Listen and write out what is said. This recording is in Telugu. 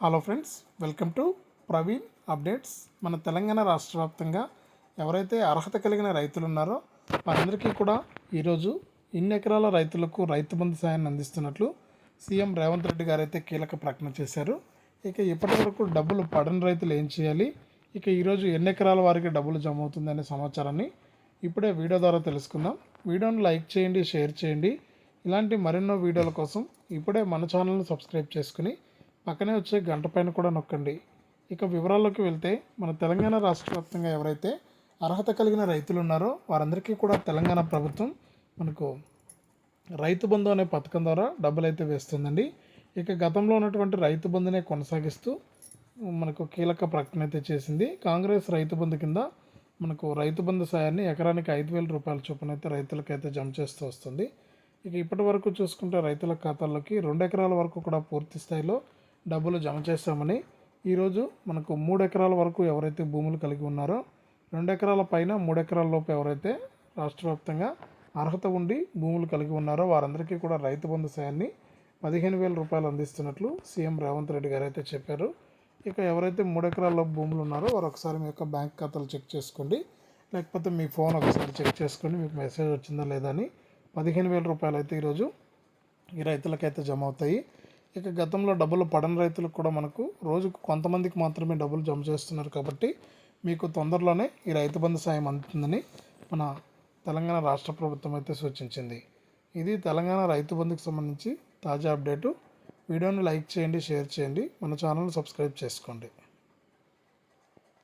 Hello friends welcome to Praveen updates మన తెలంగాణ రాష్ట్ర వ్యాప్తంగా ఎవరైతే అర్హత కలిగిన రైతులు ఉన్నారో వారందరికీ కూడా ఈరోజు ఇన్ని ఎకరాల రైతులకు రైతు బంధు సాయాన్ని అందిస్తున్నట్లు సీఎం రేవంత్ రెడ్డి గారు అయితే కీలక ప్రకటన చేశారు. ఇక ఇప్పటి వరకు డబ్బులు పడని రైతులు ఏం చేయాలి? ఇక ఈరోజు ఎన్ని ఎకరాల వారికి డబ్బులు జమ అవుతుంది అనే సమాచారాన్ని ఇప్పుడే వీడియో ద్వారా తెలుసుకుందాం. వీడియోను లైక్ చేయండి షేర్ చేయండి. ఇలాంటి మరెన్నో వీడియోల కోసం ఇప్పుడే మన ఛానల్ని సబ్స్క్రైబ్ చేసుకుని పక్కనే వచ్చే గంట పైన కూడా నొక్కండి. ఇక వివరాల్లోకి వెళ్తే మన తెలంగాణ రాష్ట్ర వ్యాప్తంగా ఎవరైతే అర్హత కలిగిన రైతులు ఉన్నారో వారందరికీ కూడా తెలంగాణ ప్రభుత్వం మనకు రైతు బంధు అనే పథకం ద్వారా డబ్బులు అయితే వేస్తుందండి. ఇక గతంలో ఉన్నటువంటి రైతు బంధునే కొనసాగిస్తూ మనకు కీలక ప్రకటన అయితే చేసింది. కాంగ్రెస్ రైతు బంధు కింద మనకు రైతు బంధు సాయాన్ని ఎకరానికి ఐదు వేల రూపాయల చొప్పున అయితే రైతులకైతే జమ చేస్తూ వస్తుంది. ఇక ఇప్పటి వరకు చూసుకుంటే రైతుల ఖాతాల్లోకి రెండు ఎకరాల వరకు కూడా పూర్తి స్థాయిలో డబ్బులు జమ చేస్తామని ఈరోజు మనకు మూడు ఎకరాల వరకు ఎవరైతే భూములు కలిగి ఉన్నారో రెండు ఎకరాల పైన మూడు ఎకరాల లోపు ఎవరైతే రాష్ట్ర వ్యాప్తంగా అర్హత ఉండి భూములు కలిగి ఉన్నారో వారందరికీ కూడా రైతు బంధు సాయాన్ని పదిహేను వేల రూపాయలు అందిస్తున్నట్లు సీఎం రేవంత్ రెడ్డి గారు అయితే చెప్పారు. ఇక ఎవరైతే మూడు ఎకరాల భూములు ఉన్నారో వారు ఒకసారి మీ యొక్క బ్యాంక్ ఖాతాలు చెక్ చేసుకోండి. లేకపోతే మీ ఫోన్ ఒకసారి చెక్ చేసుకోండి. మీకు మెసేజ్ వచ్చిందా లేదా అని పదిహేను వేల రూపాయలు అయితే ఈరోజు ఈ రైతులకైతే జమ అవుతాయి. ఇక గతంలో డబ్బులు పడని రైతులకు కూడా మనకు రోజుకు కొంతమందికి మాత్రమే డబ్బులు జమ చేస్తున్నారు కాబట్టి మీకు తొందరలోనే ఈ రైతు బంధు సాయం అందుతుందని మన తెలంగాణ రాష్ట్ర ప్రభుత్వం అయితే సూచించింది. ఇది తెలంగాణ రైతు బంధుకు సంబంధించి తాజా అప్డేటు. వీడియోని లైక్ చేయండి షేర్ చేయండి. మన ఛానల్ని సబ్స్క్రైబ్ చేసుకోండి.